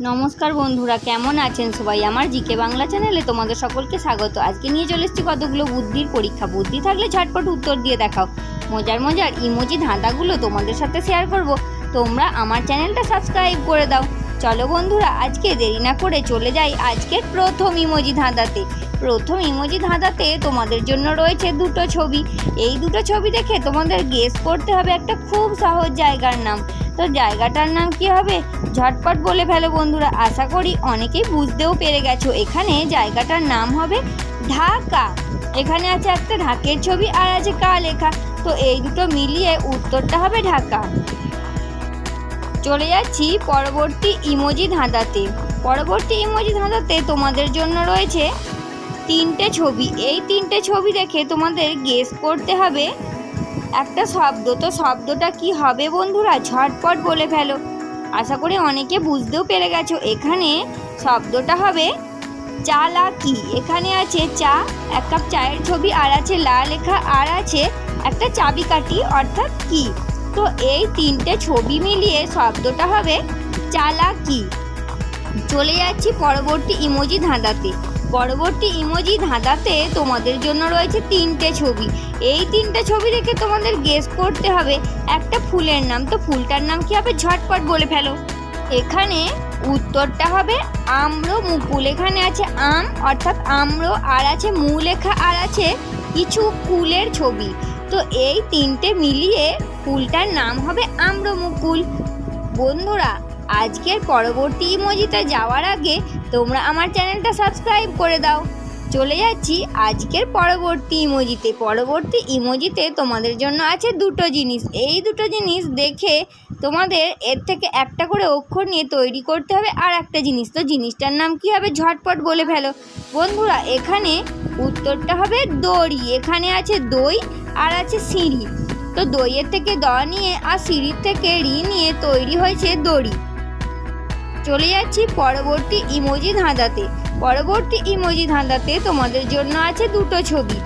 নমস্কার বন্ধুরা, কেমন আছেন সবাই? আমার জিকে বাংলা চ্যানেলে তোমাদের সকলকে স্বাগত। আজকে নিয়ে চলে এসেছি কতগুলো বুদ্ধির পরীক্ষা। বুদ্ধি থাকলে ঝটপট উত্তর দিয়ে দেখাও। মজার মজার ইমোজি ধাঁধাগুলো তোমাদের সাথে শেয়ার করব। তোমরা আমার চ্যানেলটা সাবস্ক্রাইব করে দাও। চলো বন্ধুরা, আজকে দেরি না করে চলে যাই আজকের প্রথম ইমোজি ধাঁধাতে। প্রথম ইমোজি ধাঁধাতে তোমাদের জন্য রয়েছে দুটো ছবি। এই দুটো ছবি দেখে তোমাদের গেস করতে হবে একটা খুব সহজ জায়গার নাম। তো জায়গাটার নাম কি হবে? ঝটপট বলে ফেলো বন্ধুরা। আশা করি অনেকেই বুঝতেও পেরে গেছো। এখানে জায়গাটার নাম হবে ঢাকা। এখানে আছে একটা ঢাকের ছবি আর আছে কা লেখা তো এই দুটো মিলিয়ে উত্তরটা হবে ঢাকা। চলে যাচ্ছি পরবর্তী ইমোজি ধাঁধাতে। পরবর্তী ইমোজি ধাঁধাতে তোমাদের জন্য রয়েছে তিনটে ছবি। এই তিনটে ছবি দেখে তোমাদের গেস করতে হবে একটা শব্দ, তো শব্দটা কি হবে বন্ধুরা? ঝটপট বলে ফেলো। আশা করি অনেকে বুঝতেও পেরে গেছো। এখানে শব্দটা হবে চালাকি। এখানে আছে চা, এক কাপ চায়ের ছবি, আর আছে লা লেখা, আর আছে একটা চাবিকাঠি, অর্থাৎ কি? তো এই তিনটে ছবি মিলিয়ে শব্দটা হবে চালাকি। চলে যাচ্ছি পরবর্তী ইমোজি ধাঁধাতে। পরবর্তী ইমোজি ধাঁধাতে তোমাদের জন্য রয়েছে তিনটে ছবি। এই তিনটে ছবি দেখে তোমাদের গেস করতে হবে, একটা ফুলের নাম। তো ফুলটার নাম কি হবে? ঝটপট বলে ফেলো। এখানে উত্তরটা হবে আম্র মুকুল। এখানে আছে আম, অর্থাৎ আম্র, আর আছে মু লেখা, আর আছে কিছু ফুলের ছবি। তো এই তিনটে মিলিয়ে ফুলটার নাম হবে আম্র মুকুল। বন্ধুরা আজকের পরবর্তী ইমোজিতে যাওয়ার আগে তোমরা আমার চ্যানেলটা সাবস্ক্রাইব করে দাও। চলে যাচ্ছি আজকের পরবর্তী ইমোজিতে পরবর্তী ইমোজিতে তোমাদের জন্য আছে দুটো জিনিস। এই দুটো জিনিস দেখে তোমাদের এর থেকে একটা করে অক্ষর নিয়ে তৈরি করতে হবে আর একটা জিনিস। তো জিনিসটার নাম কি হবে? ঝটপট বলে ফেলো। বন্ধুরা, এখানে উত্তরটা হবে দড়ি। এখানে আছে দই আর আছে সিঁড়ি। তো দইয়ের থেকে দ নিয়ে আর সিঁড়ির থেকে রি নিয়ে তৈরি হয়েছে দড়ি। চলে যাচ্ছি পরবর্তী ইমোজি ধাঁধাতে। পরবর্তী ইমোজি ধাঁধাতে তোমাদের জন্য আছে দুটো ছবি।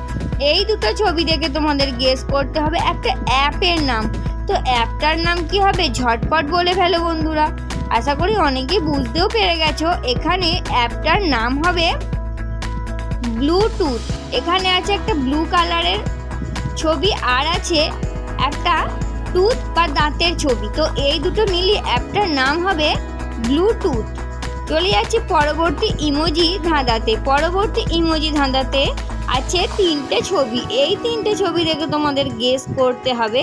এই দুটো ছবি দেখে তোমাদের গেস করতে হবে একটা অ্যাপের নাম। তো অ্যাপটার নাম কি হবে? ঝটপট বলে ফেলো বন্ধুরা। আশা করি অনেকেই বুঝতেও পেরে গেছো। এখানে অ্যাপটার নাম হবে ব্লুটুথ এখানে আছে একটা ব্লু কালারের ছবি আর আছে একটা টুথ বা দাঁতের ছবি। তো এই দুটো মিলিয়ে অ্যাপটার নাম হবে ব্লুটুথ। চলে যাচ্ছি পরবর্তী ইমোজি ধাঁধাতে। পরবর্তী ইমোজি ধাঁধাতে আছে তিনটে ছবি। এই তিনটে ছবি দেখে তোমাদের গেস করতে হবে।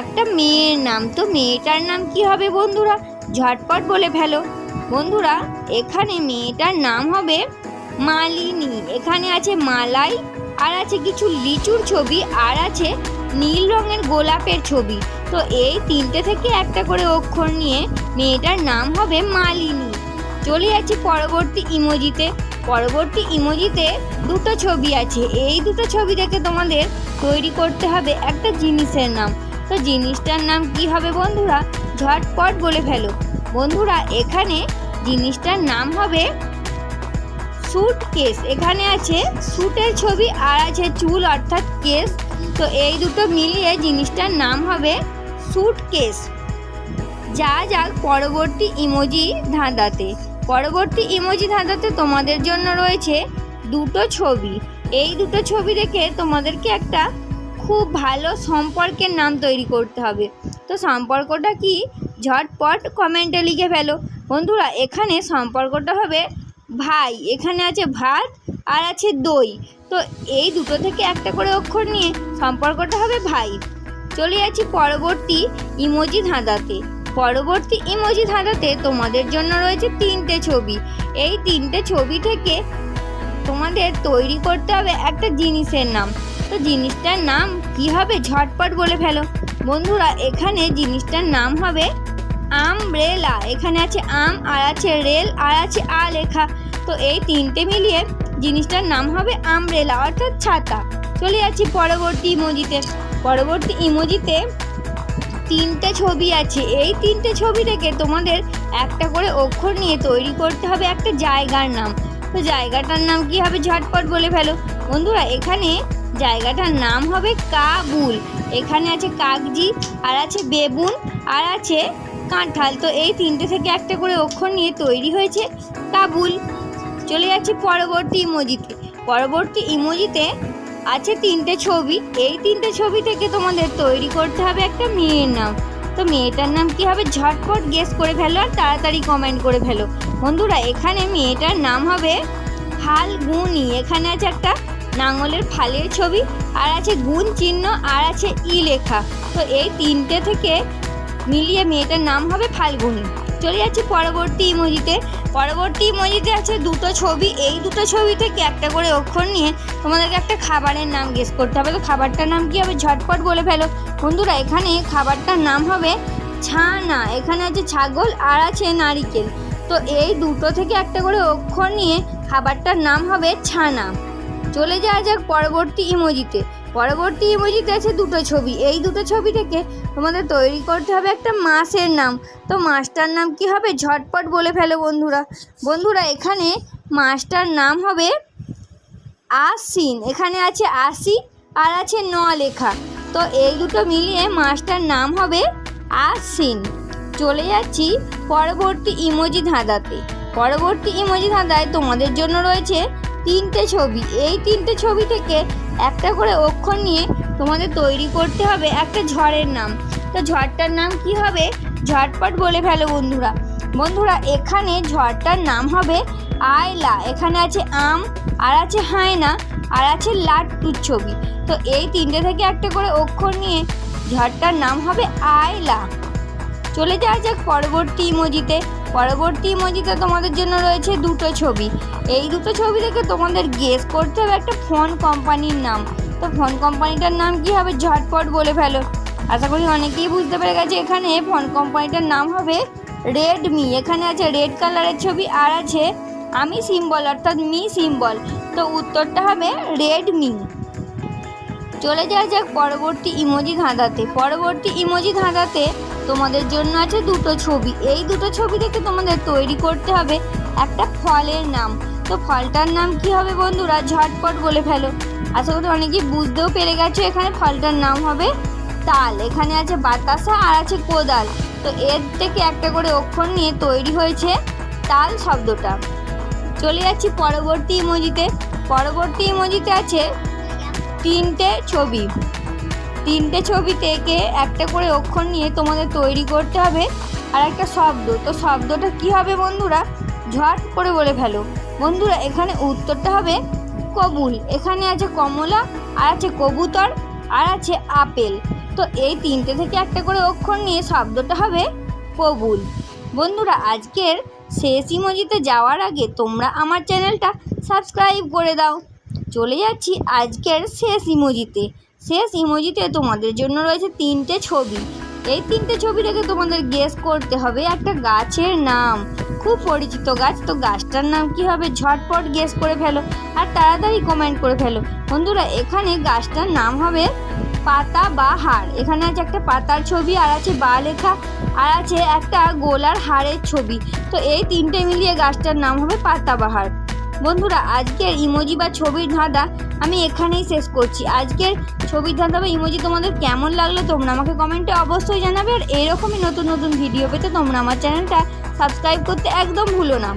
একটা মেয়ের নাম। তো মেয়েটার নাম কি হবে বন্ধুরা? ঝটপট বলে ফেলো। বন্ধুরা, এখানে মেয়েটার নাম হবে মালিনী। এখানে আছে মালাই, আর আছে কিছু লিচুর ছবি, আর আছে নীল রঙের গোলাপের ছবি। তো এই তিনটে থেকে একটা করে অক্ষর নিয়ে মেয়েটার নাম হবে মালিনী। চলে যাচ্ছি পরবর্তী ইমোজিতে। পরবর্তী ইমোজিতে দুটো ছবি আছে। এই দুটো ছবি দেখে তোমাদের তৈরি করতে হবে একটা জিনিসের নাম। তো জিনিসটার নাম কি হবে বন্ধুরা? ঝটপট বলে ফেলো। বন্ধুরা, এখানে জিনিসটার নাম হবে স্যুট কেস এখানে আছে স্যুটের ছবি আর আছে চুল, অর্থাৎ কেস তো এই দুটো মিলিয়ে জিনিসটার নাম হবে স্যুট কেস যা যাক পরবর্তী ইমোজি ধাঁধাতে। পরবর্তী ইমোজি ধাঁধাতে তোমাদের জন্য রয়েছে দুটো ছবি। এই দুটো ছবি দেখে তোমাদেরকে একটা খুব ভালো সম্পর্কের নাম তৈরি করতে হবে। তো সম্পর্কটা কি? ঝটপট কমেন্টে লিখে ফেলো। বন্ধুরা, এখানে সম্পর্কটা হবে ভাই। এখানে আছে ভাত আর আছে দই। তো এই দুটো থেকে একটা করে অক্ষর নিয়ে সম্পর্কটা হবে ভাই। চলে যাচ্ছি পরবর্তী ইমোজি ধাঁধাতে। পরবর্তী ইমোজি ধাঁধাতে তোমাদের জন্য রয়েছে তিনটে ছবি। এই তিনটে ছবি থেকে তোমাদের তৈরি করতে হবে একটা জিনিসের নাম। তো জিনিসটার নাম কি হবে ঝটপট বলে ফেলো। বন্ধুরা, এখানে জিনিসটার নাম হবে আমব্রেলা। এখানে আছে আম, আর আছে রেল, আর আছে আ লেখা। তো এই তিনটে মিলিয়ে জিনিসটার নাম হবে আমব্রেলা, অর্থাৎ ছাতা। চলে যাচ্ছি পরবর্তী ইমোজিতে। পরবর্তী ইমোজিতে তিনটে ছবি আছে। এই তিনটে ছবি থেকে তোমাদের একটা করে অক্ষর নিয়ে তৈরি করতে হবে একটা জায়গার নাম। তো জায়গাটার নাম কি হবে ঝটপট বলে ফেলো। বন্ধুরা, এখানে জায়গাটার নাম হবে কাবুল। এখানে আছে কাগজি, আর আছে বেবুন, আর আছে কাঁঠাল। তো এই তিনটে থেকে একটা করে অক্ষর নিয়ে তৈরি হয়েছে কাবুল। চলে যাচ্ছি পরবর্তী ইমোজিতে। পরবর্তী ইমোজিতে আছে তিনটে ছবি। এই তিনটে ছবি থেকে তোমাদের তৈরি করতে হবে একটা মেয়ের নাম। তো মেয়েটার নাম কি হবে? ঝটপট গেস করে ফেলো আর তাড়াতাড়ি কমেন্ট করে ফেলো। বন্ধুরা, এখানে মেয়েটার নাম হবে ফাল্গুনি। এখানে আছে একটা নাঙলের ফালের ছবি, আর আছে গুণ চিহ্ন, আর আছে ই লেখা। তো এই তিনটে থেকে মিলিয়ে মেয়েটার নাম হবে ফাল্গুনি। চলে যাচ্ছি পরবর্তী ইমোজিতে পরবর্তী ইমোজিতে আছে দুটো ছবি। এই দুটো ছবি থেকে একটা করে অক্ষর নিয়ে তোমাদেরকে একটা খাবারের নাম গেস করতে হবে। তো খাবারটার নাম কি হবে? ঝটপট বলে ফেলো। বন্ধুরা, এখানে খাবারটার নাম হবে ছানা। এখানে আছে ছাগল আর আছে নারিকেল। তো এই দুটো থেকে একটা করে অক্ষর নিয়ে খাবারটার নাম হবে ছানা। চলে যাওয়া যাক পরবর্তী ইমোজিতে। পরবর্তী ইমোজিতে আছে দুটো ছবি। এই দুটো ছবি থেকে তোমাদের তৈরি করতে হবে একটা মাসের নাম। তো মাছটার নাম কি হবে? ঝটপট বলে ফেলো বন্ধুরা। বন্ধুরা, এখানে মাছটার নাম হবে আশ্বিন। এখানে আছে আশি আর আছে ন লেখা। তো এই দুটো মিলিয়ে মাছটার নাম হবে আশ্বিন। চলে যাচ্ছি পরবর্তী ইমোজি ধাঁধাতে। পরবর্তী ইমোজি ধাঁধায় তোমাদের জন্য রয়েছে তিনটে ছবি। এই তিনটে ছবি থেকে একটা করে অক্ষর নিয়ে তোমাদের তৈরি করতে হবে একটা ঝড়ের নাম। তো ঝড়টার নাম কি হবে? ঝটপট বলে ফেলো বন্ধুরা। বন্ধুরা, এখানে ঝড়টার নাম হবে আয়লা। এখানে আছে আম, আর আছে হায়না, আর আছে লাট্টুর ছবি। তো এই তিনটে থেকে একটা করে অক্ষর নিয়ে ঝড়টার নাম হবে আয়লা। চলে যাওয়া যাক পরবর্তী ইমোজিতে। পরবর্তী ইমোজিতে তোমাদের জন্য রয়েছে দুটো ছবি। এই দুটো ছবি থেকে তোমাদের গেস করতে হবে একটা ফোন কোম্পানির নাম। তো ফোন কোম্পানিটার নাম কি হবে? ঝটপট বলে ফেলো। আশা করি অনেকেই বুঝতে পেরে গেছে, এখানে ফোন কোম্পানিটার নাম হবে রেডমি এখানে আছে রেড কালারের ছবি আর আছে আমি সিম্বল অর্থাৎ মি সিম্বল তো উত্তরটা হবে রেডমি চলে যাওয়া যাক পরবর্তী ইমোজি ধাঁধাতে। পরবর্তী ইমোজি ধাঁধাতে তোমাদের জন্য আছে দুটো ছবি। এই দুটো ছবি থেকে তোমাদের তৈরি করতে হবে একটা ফলের নাম। তো ফলটার নাম কি হবে বন্ধুরা? ঝটপট বলে ফেলো। আশা করি অনেকেই বুঝতেও পেরে গেছো এখানে ফলটার নাম হবে তাল। এখানে আছে বাতাসা আর আছে কোদাল। তো এর থেকে একটা করে অক্ষর নিয়ে তৈরি হয়েছে তাল শব্দটা। চলে যাচ্ছি পরবর্তী ইমোজিতে। পরবর্তী ইমোজিতে আছে তিনটে ছবি। তিনটে ছবি থেকে একটা করে অক্ষর নিয়ে তোমাদের তৈরি করতে হবে আর একটা শব্দ। তো শব্দটা কি হবে বন্ধুরা? ঝট করে বলে ফেলো। বন্ধুরা, এখানে উত্তরটা হবে কবুল। এখানে আছে কমলা, আর আছে কবুতর, আর আছে আপেল। তো এই তিনটে থেকে একটা করে অক্ষর নিয়ে শব্দটা হবে কবুল। বন্ধুরা, আজকের শেষ ইমোজিতে যাওয়ার আগে তোমরা আমার চ্যানেলটা সাবস্ক্রাইব করে দাও। চলে যাচ্ছি আজকের শেষ ইমোজিতে। শেষ ইমোজিতে তোমাদের জন্য রয়েছে তিনটে ছবি। এই তিনটে ছবি থেকে তোমাদের গেস করতে হবে একটা গাছের নাম। খুব পরিচিত গাছ, তো গাছটার নাম কি হবে ঝটপট গেস করে ফেলো? আর তাড়াতাড়ি কমেন্ট করে ফেলো। বন্ধুরা, এখানে গাছটার নাম হবে পাতা বা হাড় এখানে আছে একটা পাতার ছবি, আর আছে বা লেখা, আর আছে একটা গোলার হাড়ের ছবি। তো এই তিনটে মিলিয়ে গাছটার নাম হবে পাতা বাহার বন্ধুরা, আজকের ইমোজি বা ছবির ধাঁধা আমি এখানেই শেষ করছি। আজকের ছবির ধাঁধা বা ইমোজি তোমাদের কেমন লাগল তোমরা আমাকে কমেন্টে অবশ্যই জানাবে। আর এরকমই নতুন নতুন ভিডিও পেতে তোমরা আমার চ্যানেলটা সাবস্ক্রাইব করতে একদম ভুলো না।